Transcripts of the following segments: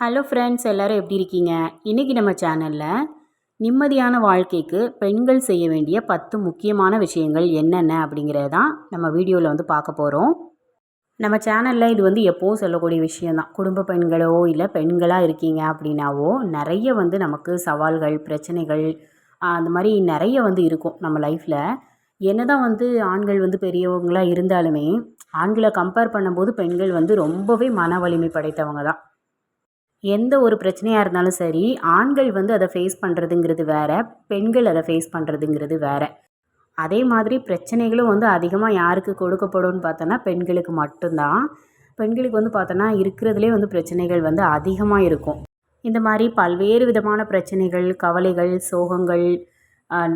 Hello friends எல்லோரும் எப்படி இருக்கீங்க? இன்றைக்கி நம்ம சேனலில் நிம்மதியான வாழ்க்கைக்கு பெண்கள் செய்ய வேண்டிய பத்து முக்கியமான விஷயங்கள் என்னென்ன அப்படிங்கிறது தான் நம்ம வீடியோவில் வந்து பார்க்க போகிறோம் நம்ம சேனலில் இது வந்து எப்போவும் சொல்லக்கூடிய விஷயந்தான் குடும்ப பெண்களோ இல்லை பெண்களாக இருக்கீங்க அப்படின்னாவோ நிறைய வந்து நமக்கு சவால்கள் பிரச்சனைகள் அந்த மாதிரி நிறைய வந்து இருக்கும் நம்ம லைஃப்பில் என்ன தான் வந்து ஆண்கள் வந்து பெரியவங்களாக இருந்தாலுமே ஆண்களை கம்பேர் பண்ணும்போது பெண்கள் வந்து ரொம்பவே மன வலிமை படைத்தவங்க தான். எந்த ஒரு பிரச்சனையாக இருந்தாலும் சரி ஆண்கள் வந்து அதை ஃபேஸ் பண்ணுறதுங்கிறது வேறு பெண்கள் அதை ஃபேஸ் பண்ணுறதுங்கிறது வேறு. அதே மாதிரி பிரச்சனைகளும் வந்து அதிகமாக யாருக்கு கொடுக்கப்படும்னு பார்த்தோன்னா பெண்களுக்கு மட்டும்தான். பெண்களுக்கு வந்து பார்த்தோன்னா இருக்கிறதுலே வந்து பிரச்சனைகள் வந்து அதிகமாக இருக்கும். இந்த மாதிரி பல்வேறு விதமான பிரச்சனைகள் கவலைகள் சோகங்கள்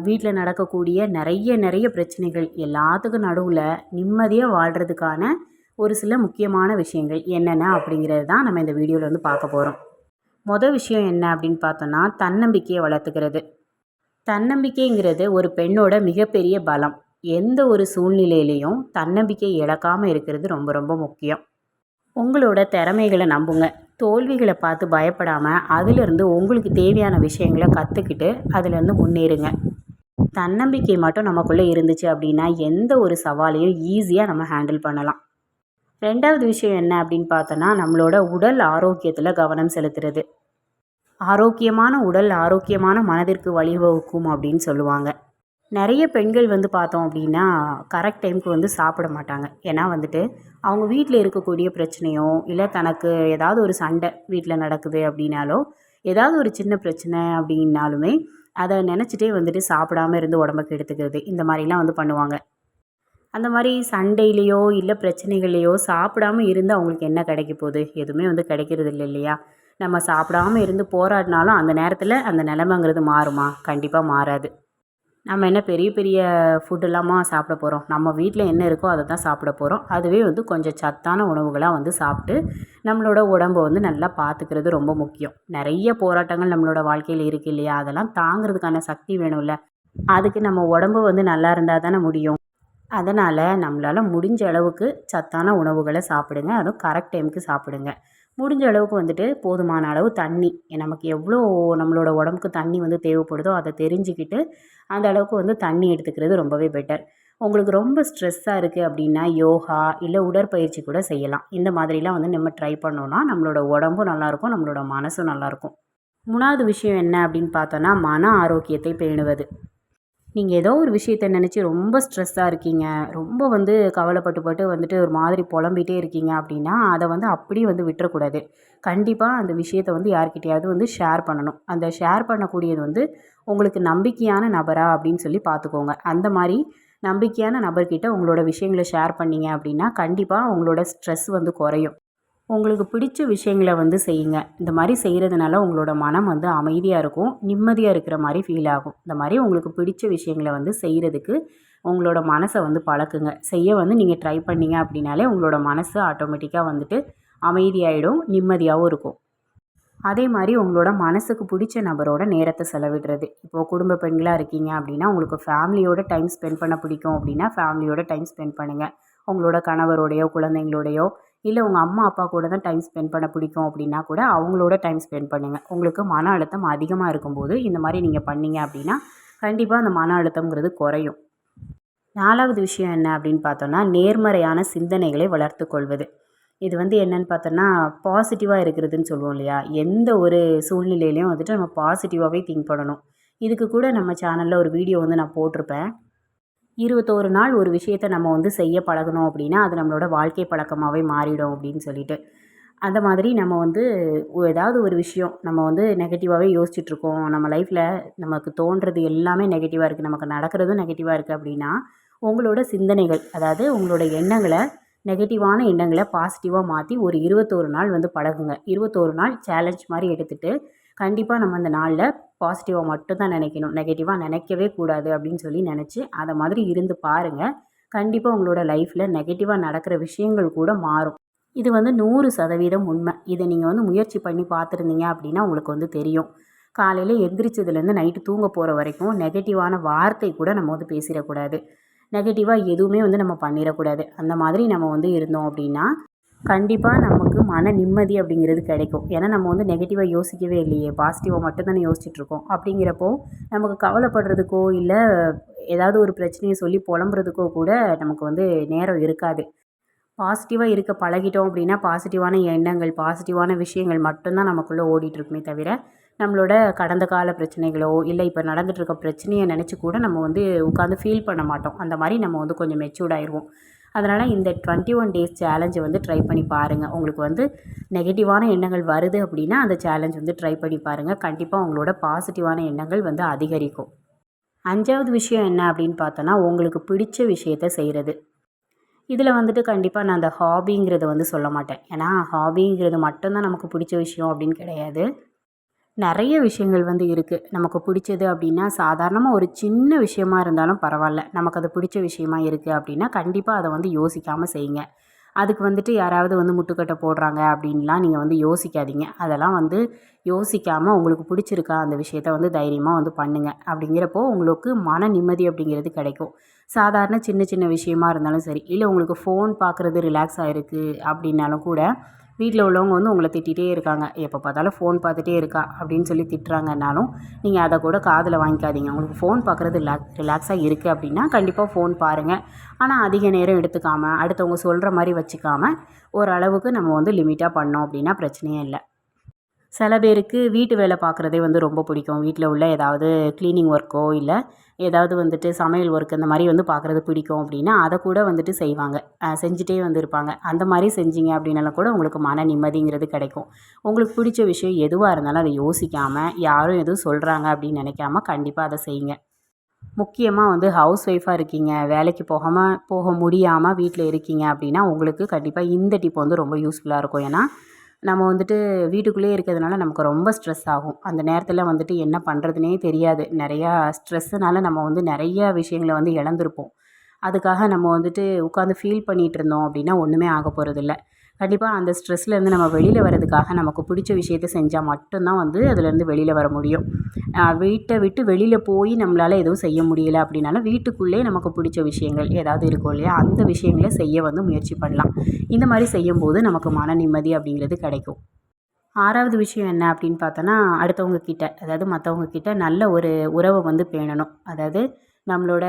வீட்டில் நடக்கக்கூடிய நிறைய நிறைய பிரச்சனைகள் எல்லாத்துக்கும் நடுவில் நிம்மதியாக வாழ்கிறதுக்கான ஒரு சில முக்கியமான விஷயங்கள் என்னென்ன அப்படிங்கிறது தான் நம்ம இந்த வீடியோவில் வந்து பார்க்க போகிறோம் மொதல் விஷயம் என்ன அப்படின்னு பார்த்தோன்னா தன்னம்பிக்கையை வளர்த்துக்கிறது. தன்னம்பிக்கைங்கிறது ஒரு பெண்ணோட மிகப்பெரிய பலம். எந்த ஒரு சூழ்நிலையிலையும் தன்னம்பிக்கை இழக்காமல் இருக்கிறது ரொம்ப ரொம்ப முக்கியம். உங்களோட திறமைகளை நம்புங்க. தோல்விகளை பார்த்து பயப்படாமல் அதிலிருந்து உங்களுக்கு தேவையான விஷயங்களை கற்றுக்கிட்டு அதிலேருந்து முன்னேறுங்க. தன்னம்பிக்கை மட்டும் நமக்குள்ளே இருந்துச்சு அப்படின்னா எந்த ஒரு சவாலையும் ஈஸியாக நம்ம ஹேண்டில் பண்ணலாம். ரெண்டாவது விஷயம் என்ன அப்படின்னு பார்த்தோன்னா நம்மளோட உடல் ஆரோக்கியத்தில் கவனம் செலுத்துறது. ஆரோக்கியமான உடல் ஆரோக்கியமான மனதிற்கு வழிவகுக்கும் அப்படின்னு சொல்லுவாங்க. நிறைய பெண்கள் வந்து பார்த்தோம் அப்படின்னா கரெக்ட் டைமுக்கு வந்து சாப்பிட மாட்டாங்க. ஏன்னா வந்துட்டு அவங்க வீட்டில் இருக்கக்கூடிய பிரச்சனையோ இல்லை தனக்கு ஏதாவது ஒரு சண்டை வீட்டில் நடக்குது அப்படின்னாலோ ஏதாவது ஒரு சின்ன பிரச்சனை அப்படின்னாலுமே அதை நினச்சிட்டே வந்துட்டு சாப்பிடாம இருந்து உடம்புக்கு எடுத்துக்கிறது. இந்த மாதிரிலாம் வந்து பண்ணுவாங்க. அந்த மாதிரி சண்டையிலையோ இல்லை பிரச்சனைகள்லையோ சாப்பிடாம இருந்து அவங்களுக்கு என்ன கிடைக்க போகுது? எதுவுமே வந்து கிடைக்கிறது இல்லை இல்லையா? நம்ம சாப்பிடாம இருந்து போராடினாலும் அந்த நேரத்தில் அந்த நிலமைங்கிறது மாறுமா? கண்டிப்பாக மாறாது. நம்ம என்ன பெரிய பெரிய ஃபுட்டெல்லாமா சாப்பிட போகிறோம் நம்ம வீட்டில் என்ன இருக்கோ அதை தான் சாப்பிட போகிறோம் அதுவே வந்து கொஞ்சம் சத்தான உணவுகளாக வந்து சாப்பிட்டு நம்மளோட உடம்பை வந்து நல்லா பார்த்துக்கிறது ரொம்ப முக்கியம். நிறைய போராட்டங்கள் நம்மளோட வாழ்க்கையில் இருக்குது இல்லையா? அதெல்லாம் தாங்கிறதுக்கான சக்தி வேணும்ல. அதுக்கு நம்ம உடம்பு வந்து நல்லா இருந்தால் தானே முடியும். அதனால் நம்மளால் முடிஞ்ச அளவுக்கு சத்தான உணவுகளை சாப்பிடுங்க. அதுவும் கரெக்ட் டைமுக்கு சாப்பிடுங்க. முடிஞ்ச அளவுக்கு வந்துட்டு போதுமான அளவு தண்ணி. நமக்கு எவ்வளோ நம்மளோட உடம்புக்கு தண்ணி வந்து தேவைப்படுதோ அதை தெரிஞ்சுக்கிட்டு அந்த அளவுக்கு வந்து தண்ணி எடுத்துக்கிறது ரொம்பவே பெட்டர் உங்களுக்கு ரொம்ப ஸ்ட்ரெஸ்ஸாக இருக்குது அப்படின்னா யோகா இல்லை உடற்பயிற்சி கூட செய்யலாம். இந்த மாதிரிலாம் வந்து நம்ம ட்ரை பண்ணோன்னா நம்மளோட உடம்பும் நல்லாயிருக்கும் நம்மளோட மனசும் நல்லாயிருக்கும் மூணாவது விஷயம் என்ன அப்படின்னு பார்த்தோன்னா மன ஆரோக்கியத்தை பேணுவது. நீங்கள் ஏதோ ஒரு விஷயத்த நினச்சி ரொம்ப ஸ்ட்ரெஸ்ஸாக இருக்கீங்க. ரொம்ப வந்து கவலைப்பட்டு பட்டு வந்துட்டு ஒரு மாதிரி புலம்பிகிட்டே இருக்கீங்க அப்படின்னா அதை வந்து அப்படியே வந்து விட்டுறக்கூடாது. கண்டிப்பாக அந்த விஷயத்த வந்து யார்கிட்டையாவது வந்து ஷேர் பண்ணணும். அந்த ஷேர் பண்ணக்கூடியது வந்து உங்களுக்கு நம்பிக்கையான நபரா அப்படின்னு சொல்லி பார்த்துக்கோங்க. அந்த மாதிரி நம்பிக்கையான நபர்கிட்ட உங்களோட விஷயங்களை ஷேர் பண்ணீங்க அப்படின்னா கண்டிப்பாக உங்களோட ஸ்ட்ரெஸ் வந்து குறையும். உங்களுக்கு பிடிச்ச விஷயங்களை வந்து செய்யுங்க. இந்த மாதிரி செய்கிறதுனால உங்களோட மனம் வந்து அமைதியாக இருக்கும். நிம்மதியாக இருக்கிற மாதிரி ஃபீல் ஆகும். இந்த மாதிரி உங்களுக்கு பிடிச்ச விஷயங்களை வந்து செய்கிறதுக்கு உங்களோட மனசை வந்து பழக்குங்க. செய்ய வந்து நீங்கள் ட்ரை பண்ணீங்க அப்படின்னாலே உங்களோட மனசு ஆட்டோமேட்டிக்காக வந்துட்டு அமைதியாகிடும் நிம்மதியாகவும் இருக்கும். அதே மாதிரி உங்களோட மனசுக்கு பிடிச்ச நபரோட நேரத்தை செலவிடுறது. இப்போது குடும்ப பெண்களாக இருக்கீங்க அப்படின்னா உங்களுக்கு ஃபேமிலியோட டைம் ஸ்பெண்ட் பண்ண பிடிக்கும் அப்படின்னா ஃபேமிலியோட டைம் ஸ்பெண்ட் பண்ணுங்கள் உங்களோட கணவரோடையோ குழந்தைங்களோடையோ இல்லை உங்கள் அம்மா அப்பா கூட தான் டைம் ஸ்பெண்ட் பண்ண பிடிக்கும் அப்படின்னா கூட அவங்களோட டைம் ஸ்பெண்ட் பண்ணுங்கள் உங்களுக்கு மன அழுத்தம் அதிகமாக இருக்கும்போது இந்த மாதிரி நீங்கள் பண்ணீங்க அப்படின்னா கண்டிப்பாக அந்த மன அழுத்தம்ங்கிறது குறையும். நாலாவது விஷயம் என்ன அப்படின்னு பார்த்தோன்னா நேர்மறையான சிந்தனைகளை வளர்த்து கொள்வது. இது வந்து என்னன்னு பார்த்தோன்னா பாசிட்டிவாக இருக்கிறதுன்னு சொல்லுவோம் இல்லையா? எந்த ஒரு சூழ்நிலையிலையும் வந்துட்டு நம்ம பாசிட்டிவாகவே திங்க் பண்ணணும். இதுக்கு கூட நம்ம சேனலில் ஒரு வீடியோ வந்து நான் போட்டிருப்பேன். இருபத்தோரு நாள் ஒரு விஷயத்தை நம்ம வந்து செய்ய பழகணும் அப்படின்னா அது நம்மளோட வாழ்க்கை பழக்கமாகவே மாறிடும் அப்படின்னு சொல்லிட்டு. அந்த மாதிரி நம்ம வந்து ஏதாவது ஒரு விஷயம் நம்ம வந்து நெகட்டிவாகவே யோசிச்சுட்ருக்கோம். நம்ம லைஃப்பில் நமக்கு தோன்றது எல்லாமே நெகட்டிவாக இருக்குது நமக்கு நடக்கிறதும் நெகட்டிவாக இருக்குது அப்படின்னா உங்களோட சிந்தனைகள் அதாவது உங்களோட எண்ணங்களை நெகட்டிவான எண்ணங்களை பாசிட்டிவாக மாற்றி ஒரு இருபத்தோரு நாள் வந்து பழகுங்க. இருபத்தோரு நாள் சேலஞ்ச் மாதிரி எடுத்துகிட்டு கண்டிப்பாக நம்ம அந்த நாளில் பாசிட்டிவாக மட்டும்தான் நினைக்கணும். நெகட்டிவாக நினைக்கவே கூடாது அப்படின்னு சொல்லி நினச்சி அதை மாதிரி இருந்து பாருங்கள் கண்டிப்பாக உங்களோட லைஃப்பில் நெகட்டிவாக நடக்கிற விஷயங்கள் கூட மாறும். இது வந்து நூறு சதவீதம் உண்மை. இதை நீங்கள் வந்து முயற்சி பண்ணி பார்த்துருந்தீங்க அப்படின்னா உங்களுக்கு வந்து தெரியும். காலையில் எந்திரிச்சதுலேருந்து நைட்டு தூங்க போகிற வரைக்கும் நெகட்டிவான வார்த்தை கூட நம்ம வந்து பேசிடக்கூடாது. நெகட்டிவாக எதுவுமே வந்து நம்ம பண்ணிடக்கூடாது. அந்த மாதிரி நம்ம வந்து இருந்தோம் அப்படின்னா கண்டிப்பாக நமக்கு மன நிம்மதி அப்படிங்கிறது கிடைக்கும். ஏன்னா நம்ம வந்து நெகட்டிவாக யோசிக்கவே இல்லையே. பாசிட்டிவாக மட்டும்தானே யோசிச்சுட்ருக்கோம் அப்படிங்கிறப்போ நமக்கு கவலைப்படுறதுக்கோ இல்லை ஏதாவது ஒரு பிரச்சனையை சொல்லி புலம்புறதுக்கோ கூட நமக்கு வந்து நேரம் இருக்காது. பாசிட்டிவாக இருக்க பழகிட்டோம் அப்படின்னா பாசிட்டிவான எண்ணங்கள் பாசிட்டிவான விஷயங்கள் மட்டும்தான் நமக்குள்ளே ஓடிட்டுருக்குமே தவிர நம்மளோட கடந்த கால பிரச்சனைகளோ இல்லை இப்போ நடந்துகிட்ருக்க பிரச்சனையை நினச்சி கூட நம்ம வந்து உட்காந்து ஃபீல் பண்ண மாட்டோம். அந்த மாதிரி நம்ம வந்து கொஞ்சம் மெச்சூர்ட் ஆயிடுவோம் அதனால் இந்த டுவெண்ட்டி ஒன் டேஸ் சேலஞ்சை வந்து ட்ரை பண்ணி பாருங்கள் உங்களுக்கு வந்து நெகட்டிவான எண்ணங்கள் வருது அப்படின்னா அந்த சேலஞ்ச் வந்து ட்ரை பண்ணி பாருங்கள் கண்டிப்பாக உங்களோட பாசிட்டிவான எண்ணங்கள் வந்து அதிகரிக்கும். அஞ்சாவது விஷயம் என்ன அப்படின்னு பார்த்தோன்னா உங்களுக்கு பிடிச்ச விஷயத்த செய்கிறது இதில் வந்துட்டு கண்டிப்பாக நான் அந்த ஹாபிங்கிறத வந்து சொல்ல மாட்டேன். ஏன்னா ஹாபிங்கிறது மட்டும்தான் நமக்கு பிடிச்ச விஷயம் அப்படின்னு கிடையாது. நிறைய விஷயங்கள் வந்து இருக்குது நமக்கு பிடிச்சது அப்படின்னா சாதாரணமாக ஒரு சின்ன விஷயமா இருந்தாலும் பரவாயில்ல. நமக்கு அது பிடிச்ச விஷயமா இருக்குது அப்படின்னா கண்டிப்பாக அதை வந்து யோசிக்காமல் செய்யுங்க. அதுக்கு வந்துட்டு யாராவது வந்து முட்டுக்கட்டை போடுறாங்க அப்படின்லாம் நீங்கள் வந்து யோசிக்காதீங்க. அதெல்லாம் வந்து யோசிக்காமல் உங்களுக்கு பிடிச்சிருக்கா அந்த விஷயத்த வந்து தைரியமாக வந்து பண்ணுங்கள் அப்படிங்கிறப்போ உங்களுக்கு மன நிம்மதி அப்படிங்கிறது கிடைக்கும். சாதாரண சின்ன சின்ன விஷயமா இருந்தாலும் சரி இல்லை உங்களுக்கு ஃபோன் பார்க்குறது ரிலாக்ஸ் ஆகிருக்கு அப்படின்னாலும் கூட வீட்டில் உள்ளவங்க வந்து உங்களை திட்டிகிட்டே இருக்காங்க. எப்போ பார்த்தாலும் ஃபோன் பார்த்துட்டே இருக்கா அப்படின்னு சொல்லி திட்டுறாங்கன்னாலும் நீங்கள் அதை கூட காதில் வாங்கிக்காதீங்க. உங்களுக்கு ஃபோன் பார்க்குறது ரிலாக் ரிலாக்ஸாக இருக்குது அப்படின்னா கண்டிப்பாக ஃபோன் பாருங்கள் ஆனால் அதிக நேரம் எடுத்துக்காமல் அடுத்தவங்க சொல்கிற மாதிரி வச்சுக்காமல் ஓரளவுக்கு நம்ம வந்து லிமிட்டாக பண்ணோம் அப்படின்னா பிரச்சனையே இல்லை. சில பேருக்கு வீட்டு வேலை பார்க்குறதே வந்து ரொம்ப பிடிக்கும். வீட்டில் உள்ள ஏதாவது க்ளீனிங் ஒர்க்கோ இல்லை ஏதாவது வந்துட்டு சமையல் ஒர்க் இந்த மாதிரி வந்து பார்க்குறது பிடிக்கும் அப்படின்னா அதை கூட வந்துட்டு செய்வாங்க. செஞ்சுட்டே வந்து இருப்பாங்க அந்த மாதிரி செஞ்சீங்க அப்படின்னாலும் கூட உங்களுக்கு மன நிம்மதிங்கிறது கிடைக்கும். உங்களுக்கு பிடிச்ச விஷயம் எதுவாக இருந்தாலும் அதை யோசிக்காமல் யாரும் எதுவும் சொல்கிறாங்க அப்படின்னு நினைக்காம கண்டிப்பாக அதை செய்யுங்க. முக்கியமாக வந்து ஹவுஸ் ஒய்ஃபாக இருக்கீங்க வேலைக்கு போகாமல் போக முடியாமல் வீட்டில் இருக்கீங்க அப்படின்னா உங்களுக்கு கண்டிப்பாக இந்த டிப் வந்து ரொம்ப யூஸ்ஃபுல்லாக இருக்கும். ஏன்னா நம்ம வந்துட்டு வீட்டுக்குள்ளேயே இருக்கிறதுனால நமக்கு ரொம்ப ஸ்ட்ரெஸ் ஆகும். அந்த நேரத்தில் வந்துட்டு என்ன பண்ணுறதுனே தெரியாது. நிறையா ஸ்ட்ரெஸ்ஸுனால நம்ம வந்து நிறைய விஷயங்களை வந்து இழந்திருப்போம். அதுக்காக நம்ம வந்துட்டு உட்காந்து ஃபீல் பண்ணிகிட்டு இருந்தோம் அப்படின்னா ஒன்றுமே ஆக போகிறதில்ல கண்டிப்பாக அந்த ஸ்ட்ரெஸ்லேருந்து நம்ம வெளியில் வரதுக்காக நமக்கு பிடிச்ச விஷயத்த செஞ்சால் மட்டும்தான் வந்து அதுலேருந்து வெளியில் வர முடியும். வீட்டை விட்டு வெளியில் போய் நம்மளால் எதுவும் செய்ய முடியல அப்படின்னாலும் வீட்டுக்குள்ளே நமக்கு பிடிச்ச விஷயங்கள் ஏதாவது இருக்கும் இல்லையா அந்த விஷயங்களை செய்ய வந்து முயற்சி பண்ணலாம். இந்த மாதிரி செய்யும்போது நமக்கு மன நிம்மதி அப்படிங்கிறது கிடைக்கும். ஆறாவது விஷயம் என்ன அப்படின்னு பார்த்தோன்னா அடுத்தவங்க கிட்ட அதாவது மற்றவங்க கிட்ட நல்ல ஒரு உறவை வந்து பேணணும். அதாவது நம்மளோட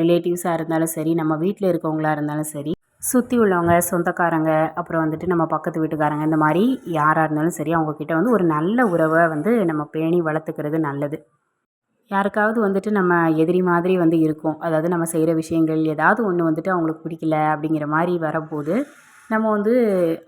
ரிலேட்டிவ்ஸாக இருந்தாலும் சரி நம்ம வீட்டில் இருக்கவங்களா இருந்தாலும் சரி சுற்றி உள்ளவங்க சொந்தக்காரங்க அப்புறம் வந்துட்டு நம்ம பக்கத்து வீட்டுக்காரங்க இந்த மாதிரி யாராக இருந்தாலும் சரி அவங்கக்கிட்ட வந்து ஒரு நல்ல உறவை வந்து நம்ம பேணி வளர்த்துக்கிறது நல்லது. யாருக்காவது வந்துட்டு நம்ம எதிரி மாதிரி வந்து இருக்கும். அதாவது நம்ம செய்கிற விஷயங்கள் ஏதாவது ஒன்று வந்துட்டு அவங்களுக்கு பிடிக்கல அப்படிங்கிற மாதிரி வரப்போது நம்ம வந்து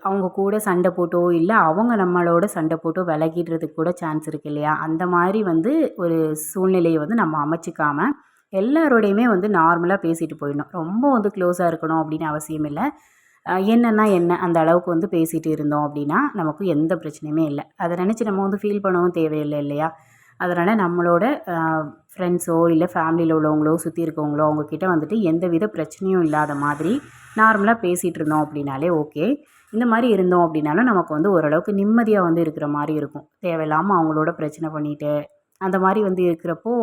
அவங்க கூட சண்டை போட்டோ இல்லை அவங்க நம்மளோட சண்டை போட்டோ விலகிடுறதுக்கு கூட சான்ஸ் இருக்குது இல்லையா? அந்த மாதிரி வந்து ஒரு சூழ்நிலையை வந்து நம்ம அமைச்சிக்காமல் எல்லாரோடையுமே வந்து நார்மலாக பேசிட்டு போயிடணும். ரொம்ப வந்து க்ளோஸாக இருக்கணும் அப்படின்னு அவசியம் இல்லை. என்னன்னா என்ன? அந்த அளவுக்கு வந்து பேசிகிட்டு இருந்தோம் அப்படின்னா நமக்கு எந்த பிரச்சனையுமே இல்லை. அதை நினச்சி நம்ம வந்து ஃபீல் பண்ணவும் தேவையில்லை இல்லையா? அதனால் நம்மளோட ஃப்ரெண்ட்ஸோ இல்லை ஃபேமிலியில் உள்ளவங்களோ சுற்றி இருக்கவங்களோ அவங்கக்கிட்ட வந்துட்டு எந்த வித பிரச்சனையும் இல்லாத மாதிரி நார்மலாக பேசிகிட்டு இருந்தோம் அப்படின்னாலே ஓகே. இந்த மாதிரி இருந்தோம் அப்படின்னாலும் நமக்கு வந்து ஓரளவுக்கு நிம்மதியாக வந்து இருக்கிற மாதிரி இருக்கும். தேவையில்லாமல் அவங்களோட பிரச்சனை பண்ணிவிட்டு அந்த மாதிரி வந்து இருக்கிறப்போ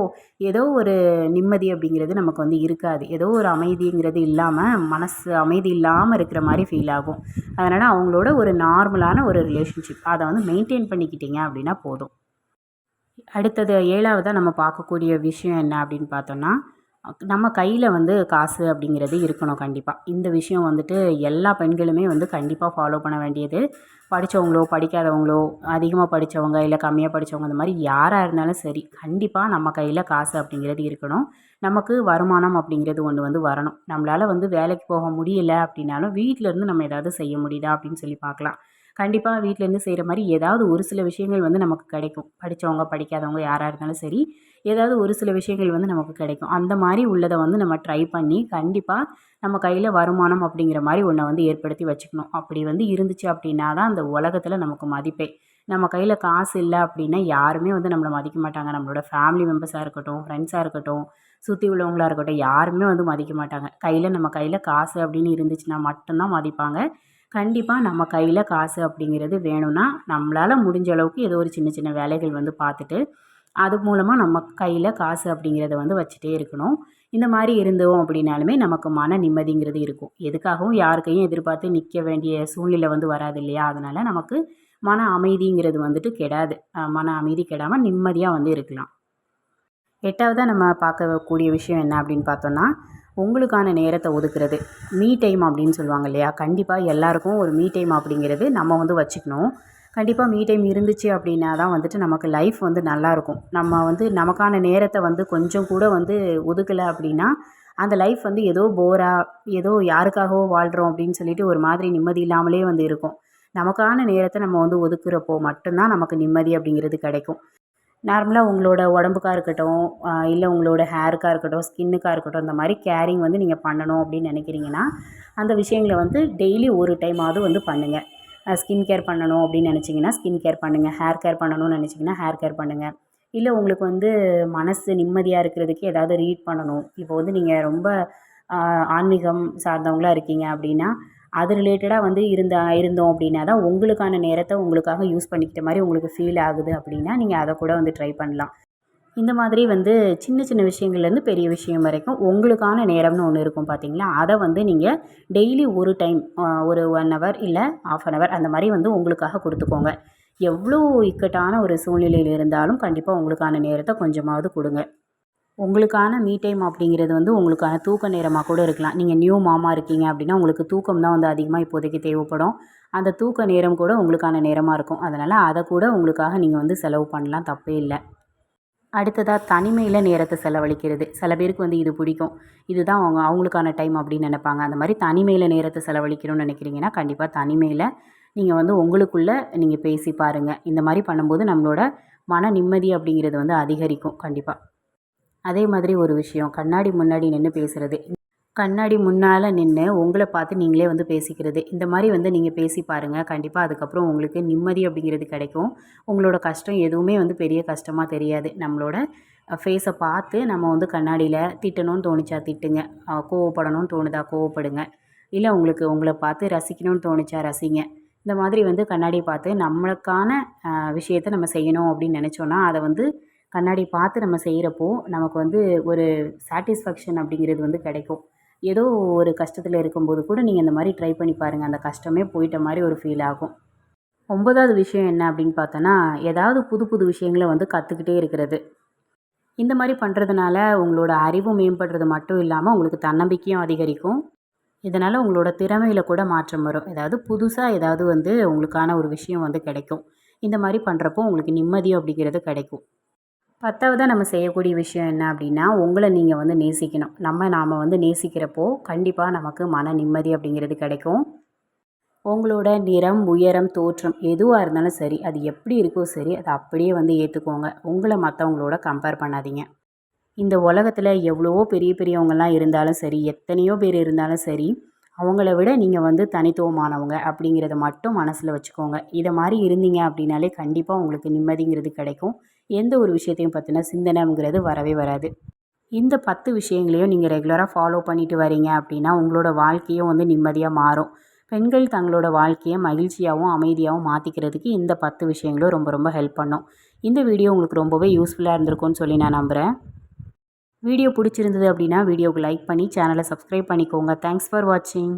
ஏதோ ஒரு நிம்மதி அப்படிங்கிறது நமக்கு வந்து இருக்காது. ஏதோ ஒரு அமைதிங்கிறது இல்லாமல் மனசு அமைதி இல்லாமல் இருக்கிற மாதிரி ஃபீல் ஆகும். அதனால் அவங்களோட ஒரு நார்மலான ஒரு ரிலேஷன்ஷிப் அதை வந்து மெயின்டைன் பண்ணிக்கிட்டீங்க அப்படின்னா போதும். அடுத்தது ஏழாவதாக நம்ம பார்க்கக்கூடிய விஷயம் என்ன அப்படின்னு பார்த்தோன்னா நம்ம கையில் வந்து காசு அப்படிங்கிறது இருக்கணும் கண்டிப்பாக இந்த விஷயம் வந்துட்டு எல்லா பெண்களுமே வந்து கண்டிப்பாக ஃபாலோ பண்ண வேண்டியது. படித்தவங்களோ படிக்காதவங்களோ அதிகமாக படித்தவங்க இல்லை கம்மியாக படித்தவங்க இந்த மாதிரி யாராக இருந்தாலும் சரி கண்டிப்பாக நம்ம கையில் காசு அப்படிங்கிறது இருக்கணும். நமக்கு வருமானம் அப்படிங்கிறது ஒன்று வந்து வரணும். நம்மளால் வந்து வேலைக்கு போக முடியல அப்படின்னாலும் வீட்டிலேருந்து நம்ம ஏதாவது செய்ய முடியுதா அப்படின்னு சொல்லி பார்க்கலாம். கண்டிப்பாக வீட்டிலேருந்து செய்கிற மாதிரி ஏதாவது ஒரு சில விஷயங்கள் வந்து நமக்கு கிடைக்கும். படித்தவங்க படிக்காதவங்க யாராக இருந்தாலும் சரி ஏதாவது ஒரு சில விஷயங்கள் வந்து நமக்கு கிடைக்கும். அந்த மாதிரி உள்ளதை வந்து நம்ம ட்ரை பண்ணி கண்டிப்பாக நம்ம கையில் வருமானம் அப்படிங்கிற மாதிரி ஒன்றை வந்து ஏற்படுத்தி வச்சுக்கணும். அப்படி வந்து இருந்துச்சு அப்படின்னா தான் அந்த உலகத்தில் நமக்கு மதிப்பே. நம்ம கையில் காசு இல்லை அப்படின்னா யாருமே வந்து நம்மளை மதிக்க மாட்டாங்க. நம்மளோட ஃபேமிலி மெம்பர்ஸாக இருக்கட்டும் ஃப்ரெண்ட்ஸாக இருக்கட்டும் சுற்றி உள்ளவங்களாக இருக்கட்டும் யாருமே வந்து மதிக்க மாட்டாங்க. கையில் நம்ம கையில் காசு அப்படின்னு இருந்துச்சுன்னா மட்டும்தான் மதிப்பாங்க. கண்டிப்பாக நம்ம கையில் காசு அப்படிங்கிறது வேணும்னா நம்மளால் முடிஞ்ச அளவுக்கு ஏதோ ஒரு சின்ன சின்ன வேலைகள் வந்து பார்த்துட்டு அது மூலமாக நம்ம கையில் காசு அப்படிங்கிறத வந்து வச்சுட்டே இருக்கணும். இந்த மாதிரி இருந்தோம் அப்படின்னாலுமே நமக்கு மன நிம்மதிங்கிறது இருக்கும். எதுக்காகவும் யாருக்கையும் எதிர்பார்த்து நிற்க வேண்டிய சூழ்நிலை வந்து வராது இல்லையா? அதனால் நமக்கு மன அமைதிங்கிறது வந்துட்டு கெடாது. மன அமைதி கெடாமல் நிம்மதியாக வந்து இருக்கலாம். எட்டாவதாக நம்ம பார்க்கக்கூடிய விஷயம் என்ன அப்படின்னு பார்த்தோன்னா உங்களுக்கான நேரத்தை ஒதுக்குறது. மீ டைம் அப்படின்னு சொல்லுவாங்க இல்லையா? கண்டிப்பாக எல்லாருக்கும் ஒரு மீ டைம் அப்படிங்கிறது நம்ம வந்து வச்சுக்கணும். கண்டிப்பாக மீ டைம் இருந்துச்சு அப்படின்னா தான் வந்துட்டு நமக்கு லைஃப் வந்து நல்லாயிருக்கும் நம்ம வந்து நமக்கான நேரத்தை வந்து கொஞ்சம் கூட வந்து ஒதுக்கலை அப்படின்னா அந்த லைஃப் வந்து ஏதோ போராக ஏதோ யாருக்காகவோ வாழ்கிறோம் அப்படின்னு சொல்லிட்டு ஒரு மாதிரி நிம்மதி இல்லாமலே வந்து இருக்கும். நமக்கான நேரத்தை நம்ம வந்து ஒதுக்குறப்போ மட்டும்தான் நமக்கு நிம்மதி அப்படிங்கிறது கிடைக்கும். நார்மலாக உங்களோட உடம்புக்கா இருக்கட்டும் இல்லை உங்களோட ஹேருக்காக இருக்கட்டும் ஸ்கின்னுக்காக இருக்கட்டும் இந்த மாதிரி கேரிங் வந்து நீங்கள் பண்ணணும் அப்படின்னு நினைக்கிறீங்கன்னா அந்த விஷயங்களை வந்து டெய்லி ஒரு டைமாவது வந்து பண்ணுங்கள் ஸ்கின் கேர் பண்ணணும் அப்படின்னு நினச்சிங்கன்னா ஸ்கின் கேர் பண்ணுங்கள் ஹேர் கேர் பண்ணணும்னு நினச்சிங்கன்னா ஹேர் கேர் பண்ணுங்கள் இல்லை உங்களுக்கு வந்து மனசு நிம்மதியாக இருக்கிறதுக்கு ஏதாவது ரீட் பண்ணணும். இப்போ வந்து நீங்கள் ரொம்ப ஆன்மீகம் சார்ந்தவங்களா இருக்கீங்க அப்படின்னா அது ரிலேட்டடாக வந்து இருந்த இருந்தோம் அப்படின்னா தான் உங்களுக்கான நேரத்தை உங்களுக்காக யூஸ் பண்ணிக்கிட்ட மாதிரி உங்களுக்கு ஃபீல் ஆகுது அப்படின்னா நீங்கள் அதை கூட வந்து ட்ரை பண்ணலாம். இந்த மாதிரி வந்து சின்ன சின்ன விஷயங்கள்லேருந்து பெரிய விஷயம் வரைக்கும் உங்களுக்கான நேரம்னு ஒன்று இருக்கும் பார்த்தீங்களா அதை வந்து நீங்கள் டெய்லி ஒரு டைம் ஒரு ஒன் ஹவர் இல்லை ஆஃப் அன் ஹவர் அந்த மாதிரி வந்து உங்களுக்காக கொடுத்துக்கோங்க. எவ்வளோ இக்கட்டான ஒரு சூழ்நிலையில் இருந்தாலும் கண்டிப்பாக உங்களுக்கான நேரத்தை கொஞ்சமாவது கொடுங்க. உங்களுக்கான மீ டைம் அப்படிங்கிறது வந்து உங்களுக்கான தூக்க நேரமாக கூட இருக்கலாம். நீங்கள் நியூ மாமா இருக்கீங்க அப்படின்னா உங்களுக்கு தூக்கம் தான் வந்து அதிகமாக இப்போதைக்கு தேவைப்படும். அந்த தூக்க நேரம் கூட உங்களுக்கான நேரமாக இருக்கும். அதனால் அதை கூட உங்களுக்காக நீங்கள் வந்து செலவு பண்ணலாம். தப்பே இல்லை. அடுத்ததாக தனிமையில் நேரத்தை செலவழிக்கிறது. சில பேருக்கு வந்து இது பிடிக்கும். இதுதான் அவங்க அவங்களுக்கான டைம் அப்படின்னு நினைப்பாங்க. அந்த மாதிரி தனிமையில் நேரத்தை செலவழிக்கணும்னு நினைக்கிறீங்கன்னா கண்டிப்பாக தனிமையில் நீங்கள் வந்து உங்களுக்குள்ளே நீங்கள் பேசி பாருங்கள் இந்த மாதிரி பண்ணும்போது நம்மளோட மன நிம்மதி அப்படிங்கிறது வந்து அதிகரிக்கும் கண்டிப்பாக அதே மாதிரி ஒரு விஷயம் கண்ணாடி முன்னாடி நின்று பேசுகிறது கண்ணாடி முன்னால் நின்று உங்களை பார்த்து நீங்களே வந்து பேசிக்கிறது. இந்த மாதிரி வந்து நீங்கள் பேசி பாருங்கள் கண்டிப்பாக அதுக்கப்புறம் உங்களுக்கு நிம்மதி அப்படிங்கிறது கிடைக்கும். உங்களோட கஷ்டம் எதுவுமே வந்து பெரிய கஷ்டமாக தெரியாது. நம்மளோட ஃபேஸை பார்த்து நம்ம வந்து கண்ணாடியில் திட்டணும்னு தோணுச்சா திட்டுங்க. கோவப்படணும்னு தோணுதா கோவப்படுங்க. இல்லை உங்களுக்கு உங்களை பார்த்து ரசிக்கணும்னு தோணுச்சா ரசிங்க. இந்த மாதிரி வந்து கண்ணாடி பார்த்து நம்மளுக்கான விஷயத்தை நம்ம செய்யணும் அப்படின்னு நினச்சோன்னா அதை வந்து கண்ணாடி பார்த்து நம்ம செய்கிறப்போ நமக்கு வந்து ஒரு சாட்டிஸ்ஃபேக்ஷன் அப்படிங்கிறது வந்து கிடைக்கும். ஏதோ ஒரு கஷ்டத்தில் இருக்கும்போது கூட நீங்கள் இந்த மாதிரி ட்ரை பண்ணி பாருங்கள் அந்த கஷ்டமே போயிட்ட மாதிரி ஒரு ஃபீல் ஆகும். ஒன்பதாவது விஷயம் என்ன அப்படின்னு பார்த்தோன்னா ஏதாவது புது புது விஷயங்களை வந்து கற்றுக்கிட்டே இருக்கிறது. இந்த மாதிரி பண்ணுறதுனால உங்களோட அறிவு மேம்படுறது மட்டும் இல்லாமல் உங்களுக்கு தன்னம்பிக்கையும் அதிகரிக்கும். இதனால் உங்களோட திறமையில் கூட மாற்றம் வரும். ஏதாவது புதுசாக ஏதாவது வந்து உங்களுக்கான ஒரு விஷயம் வந்து கிடைக்கும். இந்த மாதிரி பண்ணுறப்போ உங்களுக்கு நிம்மதியும் அப்படிங்கிறது கிடைக்கும். பத்தாவதாக நம்ம செய்யக்கூடிய விஷயம் என்ன அப்படின்னா உங்களை நீங்கள் வந்து நேசிக்கணும். நம்ம நாம் வந்து நேசிக்கிறப்போ கண்டிப்பாக நமக்கு மன நிம்மதி அப்படிங்கிறது கிடைக்கும். உங்களோட நிறம் உயரம் தோற்றம் எதுவாக இருந்தாலும் சரி அது எப்படி இருக்கோ சரி அதை அப்படியே வந்து ஏற்றுக்கோங்க உங்களை மற்றவங்களோட கம்பேர் பண்ணாதீங்க. இந்த உலகத்தில் எவ்வளவோ பெரிய பெரியவங்கெல்லாம் இருந்தாலும் சரி எத்தனையோ பேர் இருந்தாலும் சரி அவங்கள விட நீங்கள் வந்து தனித்துவமானவங்க அப்படிங்கிறத மட்டும் மனசில் வச்சுக்கோங்க. இதை மாதிரி இருந்தீங்க அப்படின்னாலே கண்டிப்பாக உங்களுக்கு நிம்மதிங்கிறது கிடைக்கும். எந்த ஒரு விஷயத்தையும் பற்றின சிந்தனைங்கிறது வரவே வராது. இந்த பத்து விஷயங்களையும் நீங்கள் ரெகுலராக ஃபாலோ பண்ணிட்டு வரீங்க அப்படின்னா உங்களோட வாழ்க்கையும் வந்து நிம்மதியாக மாறும். பெண்கள் தங்களோட வாழ்க்கையை மகிழ்ச்சியாகவும் அமைதியாகவும் மாற்றிக்கிறதுக்கு இந்த பத்து விஷயங்களும் ரொம்ப ரொம்ப ஹெல்ப் பண்ணும். இந்த வீடியோ உங்களுக்கு ரொம்பவே யூஸ்ஃபுல்லாக இருந்திருக்கும்னு சொல்லி நான் நம்புகிறேன் வீடியோ பிடிச்சிருந்தது அப்படின்னா வீடியோவுக்கு லைக் பண்ணி சேனலை சப்ஸ்கிரைப் பண்ணிக்கோங்க. தேங்க்ஸ் ஃபார் வாட்சிங்